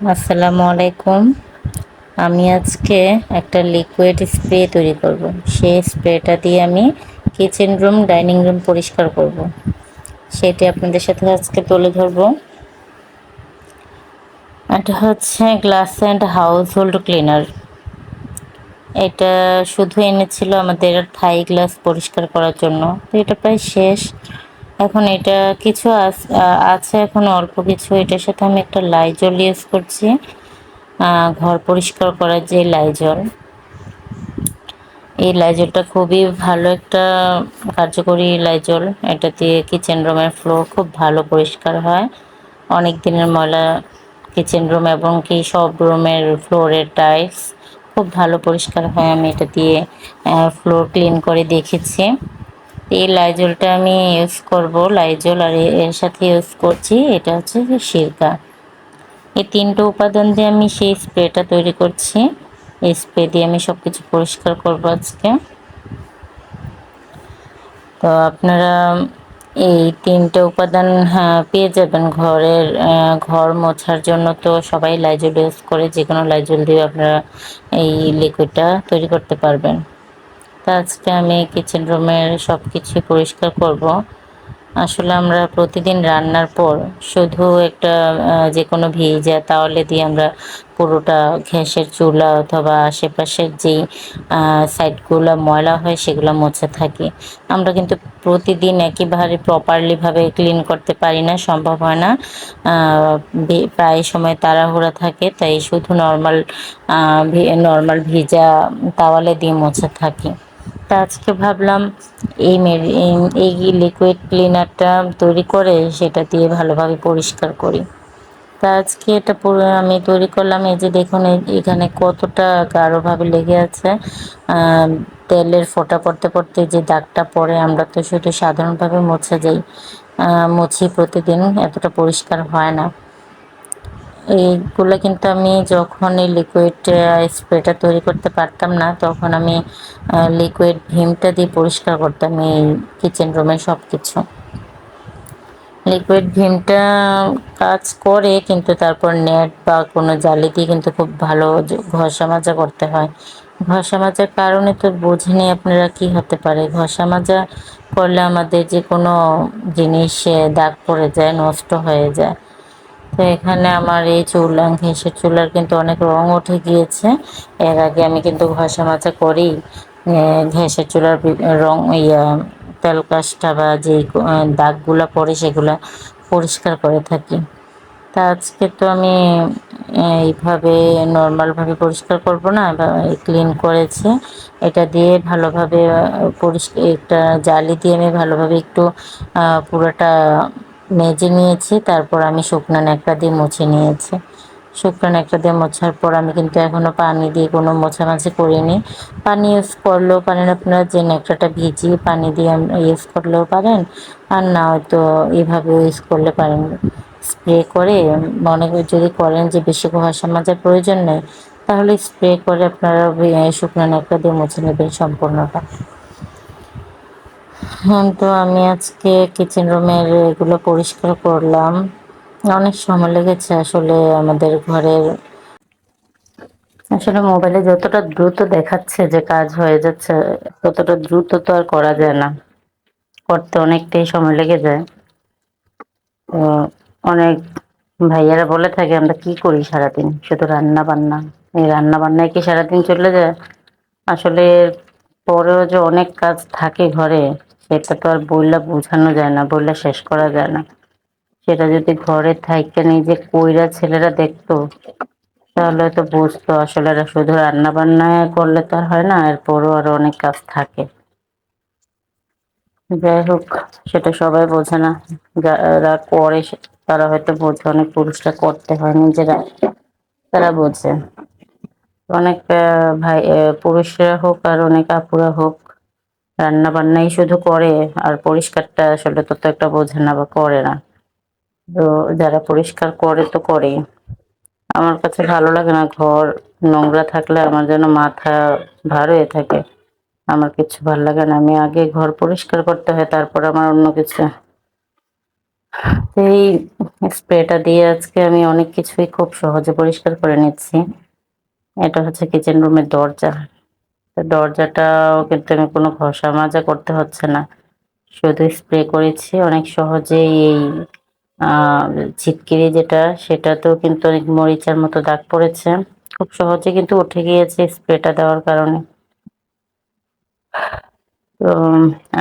আসসালামু আলাইকুম। আমি আজকে একটা লিকুইড স্প্রে তৈরি করব। সেই স্প্রেটা দিয়ে আমি কিচেন রুম ডাইনিং রুম পরিষ্কার করব। সেটি আপনাদের সাথে আজকে তুলে ধরব। এটা হচ্ছে glass and household cleaner এটা শুধু এনেছিল আমাদের থাই গ্লাস পরিষ্কার করার জন্য। তো এটা প্রায় শেষ। এখন এটা কিছু আছে এখন অল্প কিছু। এটার সাথে আমি একটা লাইজল ইউজ করছি। ঘর পরিষ্কার করার যে লাইজল এই লাইজলটা খুবই ভালো একটা কার্যকরী লাইজল এটা দিয়ে কিচেন রুমের ফ্লোর খুব ভালো পরিষ্কার হয়। অনেক দিনের ময়লা কিচেন রুম এবং কি সব রুমের ফ্লোরের টাইলস খুব ভালো পরিষ্কার হয়। আমি এটা দিয়ে ফ্লোর ক্লিন করে দেখেছি। এই লাইজলটা আমি ইউজ করব লাইজল আর এর সাথে ইউজ করছি এটা হচ্ছে সিরকা। এই তিনটে উপাদান দিয়ে আমি সেই স্প্রেটা তৈরি করছি। এই স্প্রে দিয়ে আমি সব কিছু পরিষ্কার করব আজকে। তো আপনারা এই তিনটে উপাদান হ্যাঁ, পেয়ে যাবেন ঘরের ঘর মোছার জন্য। তো সবাই লাইজল ইউজ করে যে কোনো লাইজল দিয়ে আপনারা এই লিকুইডটা তৈরি করতে পারবেন। তা আজকে আমি কিচেন রুমের সব কিছু পরিষ্কার করব। আসলে আমরা প্রতিদিন রান্নার পর শুধু একটা যে কোনো ভিজা তাহলে দিয়ে আমরা পুরোটা ঘ্যাসের চুলা অথবা আশেপাশের যেই সাইডগুলো ময়লা হয় সেগুলো মুছে থাকি। আমরা কিন্তু প্রতিদিন একইভাবে প্রপারলিভাবে ক্লিন করতে পারি না, সম্ভব হয় না। প্রায় সময় তাড়াহুড়া থাকে, তাই শুধু নর্মাল নর্মাল ভিজা তাওয়ালে দিয়ে মুছে থাকি। তা আজকে ভাবলাম এই এই লিকুইড ক্লিনারটা তৈরি করে সেটা দিয়ে ভালোভাবে পরিষ্কার করি। তা আজকে এটা পুরো আমি তৈরি করলাম, এই যে দেখুন এখানে কতটা গাঢ়ভাবে লেগে আছে। তেলের ফোঁটা পড়তে পড়তে যে দাগটা পড়ে, আমরা তো শুধু সাধারণভাবে মোছা যাই। মুছি প্রতিদিন, এতটা পরিষ্কার হয় না। এইগুলো কিন্তু আমি যখন এই লিকুইড স্প্রেটা তৈরি করতে পারতাম না, তখন আমি লিকুইড ভীমটা দিয়ে পরিষ্কার করতাম এই কিচেন রুমে সব কিছু লিকুইড ভীমটা কাজ করে, কিন্তু তারপর নেট বা কোনো জালি দিয়ে কিন্তু খুব ভালো ঘষা মাজা করতে হয়। ঘষা মাজার কারণে তো বুঝিনি আপনারা কি হতে পারে। ঘষা মাজা করলে আমাদের যে কোনো জিনিস দাগ পড়ে যায়, নষ্ট হয়ে যায়। তো এখানে আমার এই চুলা ঘেঁষের চুলার কিন্তু অনেক রং উঠে গিয়েছে। এর আগে আমি কিন্তু ঘষা মাজা করি। ঘেঁষের চুলার রং, ইয়া তেলকাশটা বা যেই দাগগুলো পড়ে সেগুলো পরিষ্কার করে থাকি। তা আজকে তো আমি এইভাবে নর্মালভাবে পরিষ্কার করব না ক্লিন করেছে। এটা দিয়ে ভালোভাবে পরিষ্কার একটা জালি দিয়ে আমি ভালোভাবে একটু পুরোটা মেজে নিয়েছি, তারপর আমি শুকনো ন্যাকড়া দিয়ে মুছে নিয়েছি। শুকনো ন্যাকড়া দিয়ে মোছার পর আমি কিন্তু এখনও পানি দিয়ে কোনো মোছামাছি করিনি। পানি ইউজ করলেও পারেন আপনারা, যে ন্যাকড়াটা ভিজিয়ে পানি দিয়ে ইউজ করলেও পারেন। আর না হয়তো এভাবে ইউজ করলে পারেন। স্প্রে করে মনে যদি করেন যে বেশি ঘষা মাজার প্রয়োজন নেই, তাহলে স্প্রে করে আপনারা শুকনো ন্যাকড়া দিয়ে মুছে নেবেন সম্পূর্ণটা। তো আমি আজকে কিচেন রুমের এগুলো পরিষ্কার করলাম। অনেক সময় লেগেছে আসলে আমাদের ঘরের। আসলে মোবাইলে যতটা দ্রুত দেখাচ্ছে যে কাজ হয়ে যাচ্ছে, ততটা দ্রুত তো আর করা যায় না। করতে অনেকটাই সময় লেগে যায়। তো অনেক ভাইয়ারা বলে থাকে, আমরা কি করি সারাদিন? শুধু রান্না বান্না এই রান্না বান্নায় কি সারাদিন চলে যায়? আসলে পরেও যে অনেক কাজ থাকে ঘরে সেটা তো আর বললে বোঝানো যায় না বললে শেষ করা যায় না। সেটা যদি ঘরে থাইকে নিজে কইরা ছেলেরা দেখতো, তাহলে তো বুঝতো আসলে শুধু রান্না বান্না করলে তো আর হয় না, এরপরও আরও অনেক কাজ থাকে। যাই হোক, সেটা সবাই বোঝে না। যারা করে, তারা হয়তো বোঝে, অনেক পুরুষরা করতে হয়, নিজেরা, তারা বোঝে। অনেক ভাই পুরুষরা হোক আর অনেক আপুরা হোক রান্না বান্নাই শুধু করে, আর পরিষ্কারটা আসলে তত একটা বোঝে না বা করে না। তো যারা পরিষ্কার করে তো করেই। আমার কাছে ভালো লাগে না ঘর, নোংরা থাকলে আমার যেন মাথা ভার হয়ে থাকে। আমার কিছু ভালো লাগে না। আমি আগে ঘর পরিষ্কার করতে হয়, তারপর আমার অন্য কিছু। এই স্প্রেটা দিয়ে আজকে আমি অনেক কিছুই খুব সহজে পরিষ্কার করে নিচ্ছি। এটা হচ্ছে কিচেন রুমের দরজা। দরজাটাও কিন্তু আমি কোনো ঘষা মাজা করতে হচ্ছে না। শুধু স্প্রে করেছি, অনেক সহজেই এই ছিটকিরি যেটা, সেটাতেও কিন্তু অনেক মরিচার মতো দাগ পড়েছে। খুব সহজে কিন্তু উঠে গিয়েছে স্প্রেটা দেওয়ার কারণে। তো,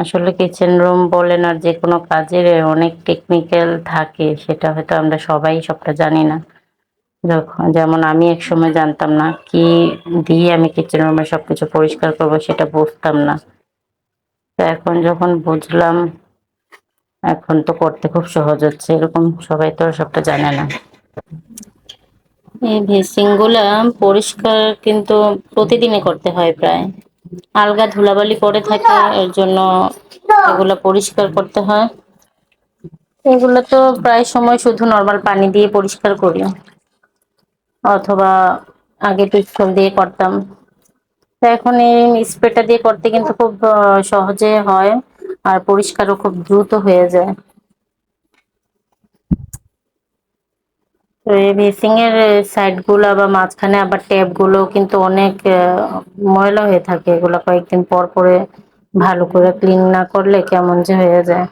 আসলে কিচেন রুম বলেন আর যে কোনো কাজের অনেক টেকনিক্যাল থাকে, সেটা হয়তো আমরা সবাই সবটা জানি না। যখন যেমন আমি এক সময় জানতাম না কি দিয়ে আমি কিচেন রুমে সবকিছু পরিষ্কার করব সেটা বুঝতাম না। তো এখন যখন বুঝলাম, এখন তো করতে খুব সহজ হচ্ছে, এরকম সবাই তো সবটা জানে না। এই ভেসিংগুলা পরিষ্কার কিন্তু প্রতিদিনই করতে হয় প্রায়। আলগা ধুলাবালি পড়ে থাকে, এর জন্য এগুলো পরিষ্কার করতে হয়। এগুলো তো প্রায় সময় শুধু নর্মাল পানি দিয়ে পরিষ্কার করি। অথবা আগে পিস্তল দিয়ে করতাম। তো এখন এই স্প্রেটা দিয়ে করতে কিন্তু খুব সহজে হয় আর পরিষ্কারও খুব দ্রুত হয়ে যায়। তো এই বেসিং এর সাইডগুলো বা মাঝখানে আবার ট্যাপগুলো কিন্তু অনেক ময়লা হয়ে থাকে। এগুলো কয়েকদিন পর পরে ভালো করে ক্লিন না করলে কেমন যে হয়ে যায়।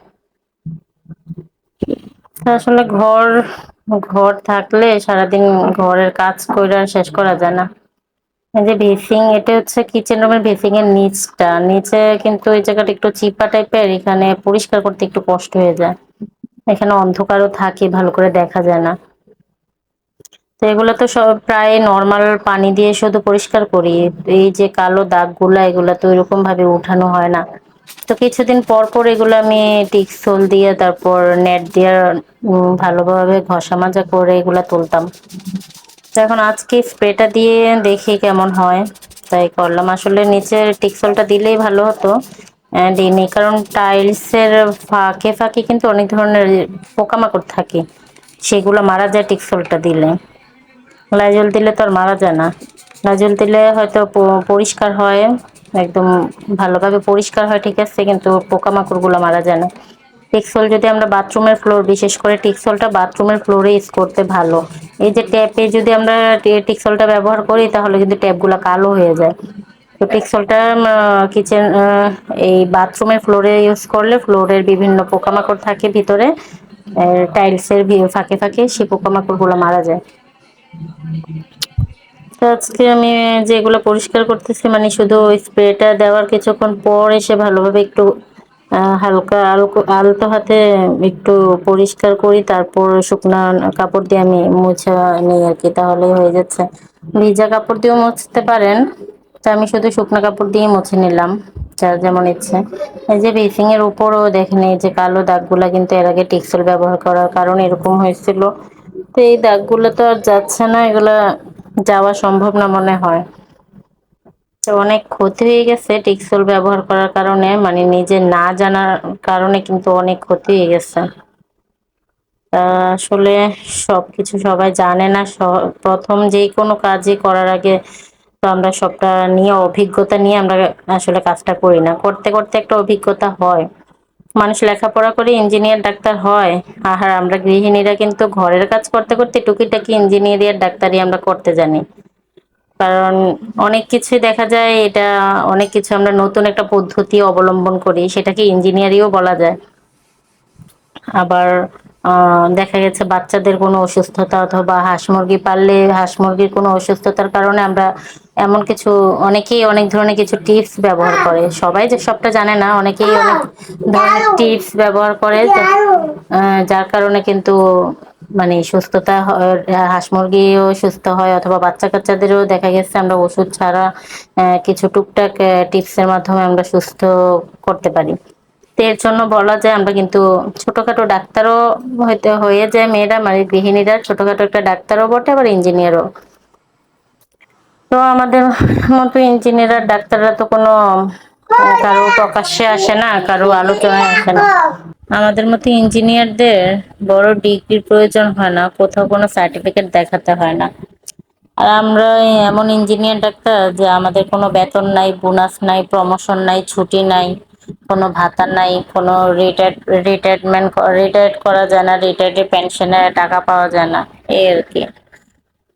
আসলে ঘর ঘর থাকলে সারাদিন ঘরের কাজ করে আর শেষ করা যায় না। এই যে ভেসিং, এটা হচ্ছে কিচেন রুমের ভেসিং এর নিচটা। নিচে কিন্তু এই জায়গাটা একটু চিপা টাইপের, এখানে পরিষ্কার করতে একটু কষ্ট হয়ে যায়। এখানে অন্ধকারও থাকে, ভালো করে দেখা যায় না। তো এগুলো তো সব প্রায় নর্মাল পানি দিয়ে শুধু পরিষ্কার করি। এই যে কালো দাগগুলা, এগুলা তো এরকম ভাবে উঠানো হয় না। তো কিছুদিন পর পর এগুলো আমি টিকসোল দিয়ে, তারপর নেট দিয়ে ভালোভাবে ঘষা মাজা করে এগুলো তুলতাম। তো এখন আজকে স্প্রেটা দিয়ে দেখি কেমন হয়। তাই করলাম। আসলে নিচে টিকসলটা দিলেই ভালো হতো। দিইনি কারণ টাইলসের ফাঁকে ফাঁকে কিন্তু অনেক ধরনের পোকামাকড় থাকে। সেগুলো মারা যায় টিকসলটা দিলে। লাইজল দিলে তো আর মারা যায় না। লাইজল দিলে হয়তো পরিষ্কার হয়। একদম ভালোভাবে পরিষ্কার হয়, ঠিক আছে? কিন্তু পোকামাকড়গুলো মারা যায় না। টিকসল যদি আমরা বাথরুমের ফ্লোর বিশেষ করে টিকসলটা বাথরুমের ফ্লোরে ইউজ করতে ভালো। এই যে ট্যাপে যদি আমরা টিকসলটা ব্যবহার করি, তাহলে কিন্তু ট্যাপগুলো কালো হয়ে যায়। তো টিকসলটা কিচেন এই বাথরুমের ফ্লোরে ইউজ করলে ফ্লোরের বিভিন্ন পোকামাকড় থাকে ভিতরে। টাইলসের ফাঁকে ফাঁকে সেই পোকামাকড়গুলো মারা যায়। তো আজকে আমি যেগুলো পরিষ্কার করতেছি মানে শুধু স্প্রেটা দেওয়ার কিছুক্ষণ পর এসে ভালোভাবে একটু হালকা আলতো হাতে একটু পরিষ্কার করি, তারপর শুকনা কাপড় দিয়ে আমি মুছা নিই আর কি তাহলে হয়ে যাচ্ছে। ভিজা কাপড় দিয়েও মুছতে পারেন, তা আমি শুধু শুকনো কাপড় দিয়ে মুছে নিলাম, যার যেমন ইচ্ছে। এই যে বেসিং এর উপরও দেখেন, এই যে কালো দাগগুলো কিন্তু এর আগে টিক্সেল ব্যবহার করার কারণে এরকম হয়েছিল। তো এই দাগগুলো তো আর যাচ্ছে না, এগুলা যাওয়া সম্ভব না মনে হয়। তো অনেক ক্ষতি হয়ে গেছে টিকসল ব্যবহার করার কারণে মানে নিজে না জানার কারণে কিন্তু অনেক ক্ষতি হয়ে গেছে। আসলে সবকিছু সবাই জানে না প্রথম যে কোনো কাজই করার আগে তো আমরা সবটা নিয়ে, অভিজ্ঞতা নিয়ে আমরা আসলে কাজটা করি না। করতে করতে একটা অভিজ্ঞতা হয়। মানুষ লেখাপড়া করে ইঞ্জিনিয়ার ডাক্তার হয়। আর আমরা গৃহিণীরা কিন্তু ঘরের কাজ করতে করতে টুকিটাকি ইঞ্জিনিয়ারিয়ার ডাক্তারই আমরা করতে জানি। কারণ অনেক কিছু দেখা যায়, এটা অনেক কিছু আমরা নতুন একটা পদ্ধতি অবলম্বন করি, সেটাকে ইঞ্জিনিয়ারিও বলা যায়। আবার দেখা গেছে বাচ্চাদের কোনো অসুস্থতা অথবা হাঁস মুরগি পাললে হাঁস মুরগির কোনো অসুস্থতার কারণে আমরা এমন কিছু, অনেকেই অনেক ধরনের কিছু টিপস ব্যবহার করে। সবাই যে সবটা জানে না, অনেকেই অনেক ধরনের টিপস ব্যবহার করে যার কারণে কিন্তু মানে সুস্থতা হাঁস মুরগিও সুস্থ হয় অথবা বাচ্চা কাচ্চাদেরও দেখা গেছে আমরা ওষুধ ছাড়া কিছু টুকটাক টিপসের মাধ্যমে আমরা সুস্থ করতে পারি। এর জন্য বলা যায় আমরা কিন্তু ছোটখাটো ডাক্তারও হয়তো হয়ে যায় মেয়েরা মানে গৃহিণীরা ছোটখাটো একটা ডাক্তারও বটে, আবার ইঞ্জিনিয়ারও। তো আমাদের মতো ইঞ্জিনিয়ার ডাক্তাররা তো কোনো, কারও প্রকাশ্যে আসে না, কারও আলোচনায় আসে না। আমাদের মতো ইঞ্জিনিয়ারদের বড় ডিগ্রির প্রয়োজন হয় না, কোথাও কোনো সার্টিফিকেট দেখাতে হয় না। আর আমরা এমন ইঞ্জিনিয়ার ডাক্তার যে আমাদের কোনো বেতন নাই, বোনাস নাই, প্রমোশন নাই, ছুটি নাই। কোনো ভাতা নাই, কোনো রিটায়ার রিটায়ারমেন্ট রিটায়ার করা যায় না রিটায়ার্ডের পেনশনে টাকা পাওয়া যায় না, এই আর কি।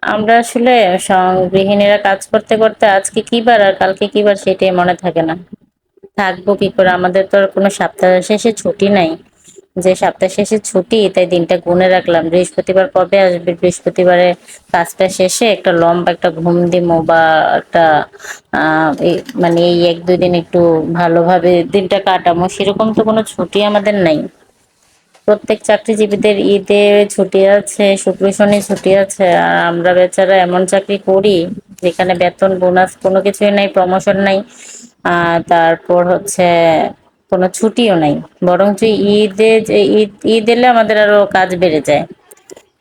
আমরা আসলে গৃহিণীরা কাজ করতে করতে আজকে কি বার আর কালকে কি বার সেটাই মনে থাকে না। থাকব কি করে? আমাদের তো আর কোনো সপ্তাহ শেষে ছুটি নাই। যে সপ্তাহ শেষে ছুটি, তাই দিনটা গুনে রাখলাম। বৃহস্পতিবার কবে আসবে? বৃহস্পতিবারে কাজটা শেষে একটা লম্বা একটা ঘুম দিমো বা একটা মানে এই এক দুই দিন একটু ভালোভাবে দিনটা কাটামো, সেরকম তো কোনো ছুটি আমাদের নাই। প্রত্যেক চাকরিজীবীদের ঈদে ছুটি আছে, শুক্র শনি ছুটি আছে, আর আমরা বেচারা এমন চাকরি করি, যেখানে বেতন, বোনাস কোনো কিছুই নাই প্রমোশন নাই। তারপর হচ্ছে কোনো ছুটিও নাই। বরঞ্চ ঈদে ঈদ ঈদ এলে আমাদের আরও কাজ বেড়ে যায়।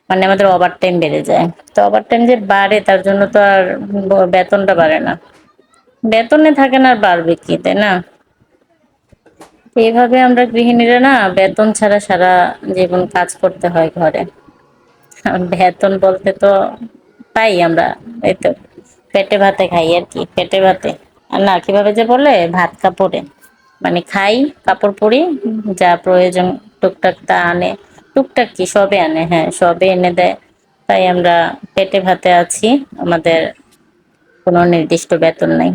মানে আমাদের ওভার টাইম বেড়ে যায়। তো ওভার টাইম যে বাড়ে, তার জন্য তো আর বেতনটা বাড়ে না। বেতনে থাকে না আর বাড়বে কি, তাই না? এইভাবে আমরা গৃহিণীরা না বেতন ছাড়া সারা জীবন কাজ করতে হয় ঘরে। বেতন বলতে তো পাই আমরা। এই তো পেটে ভাতে খাই আর কি, পেটে ভাতে। আর না, কীভাবে যে বলে? ভাত কাপড়ে। মানে খাই, কাপড় পরি, যা প্রয়োজন টুকটাক তা আনে। টুকটাক কি, সবে আনে হ্যাঁ সবে এনে দেয়। তাই আমরা পেটে ভাতে আছি, আমাদের কোনো নির্দিষ্ট বেতন নাই।